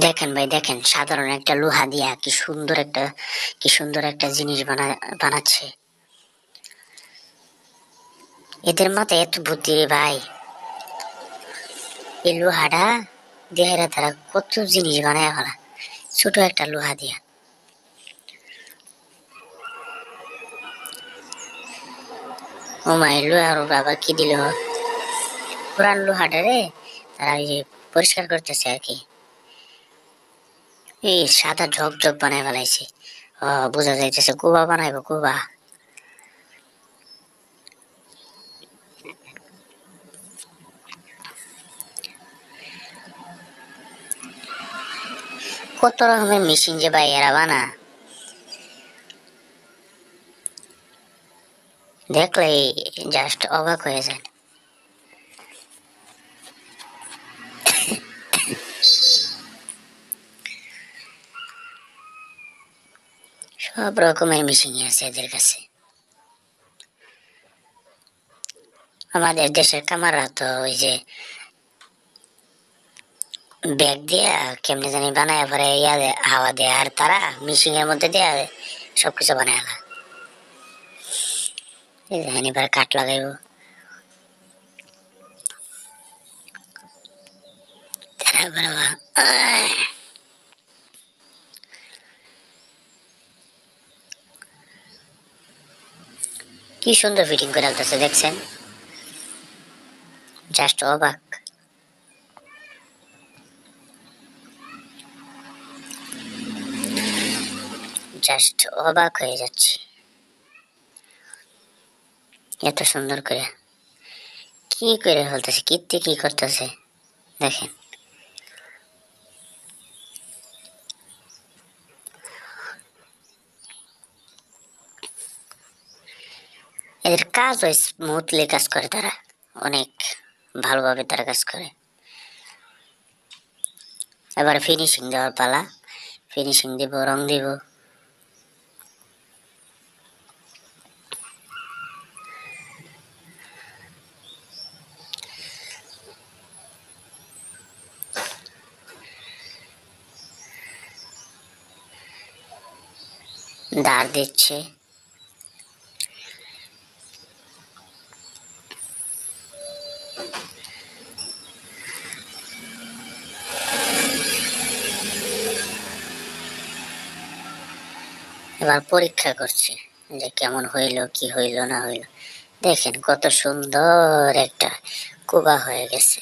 দেখেন ভাই, দেখেন, সাধারণ একটা লোহা দিয়া কি সুন্দর একটা, কি সুন্দর একটা জিনিস বানা, বানাচ্ছে। এদের মাথায় এত বুদ্ধি রে ভাই। এই লোহাটা দেহেরা তারা কত জিনিস বানায় ফেলা। ছোট একটা লোহা দিয়া। ও মাই লোহার আবার কি দিল? পুরান লোহাটা রে? তারা পরিষ্কার করতেছে আর কি। এই সাদা ঝক ঝক বানায় ফেলাইছে। ও, বোঝা যাইতেছে, কুবা বানাইবো, কুবা। কত রকমের মেশিন যে ভাই এরা বানা। দেখলেই জাস্ট অবাক হয়ে যায়। সব রকমের মেশিন আছে এদের কাছে। আমাদের দেশের কামাররা তো ওই যে ব্যাগ দিয়ে কেমনে জানি বানায় পরে ইয়া হাওয়া দেয়, আর তারা মেশিনের মধ্যে দেয়া সবকিছু বানায় এবার কাঠ লাগাইব। তারপরে কি সুন্দর ফিটিং করে আলতেছে, দেখছেন? জাস্ট অবাক। জাস্ট অবাক হয়ে যাচ্ছে। এত সুন্দর করে। কি করে ফেলতেছে কীর্তি কি করতেছে? দেখেন। এদের কাজ হয় স্মুথলি কাজ করে তারা। অনেক ভালোভাবে তারা কাজ করে। এবার ফিনিশিং দেওয়ার পালা। ফিনিশিং দিব, রং দিব। দাঁড় দিচ্ছে। এবার পরীক্ষা করছি যে কেমন হইল, কি হইল, না হইল। দেখেন কত সুন্দর একটা কুবা হয়ে গেছে।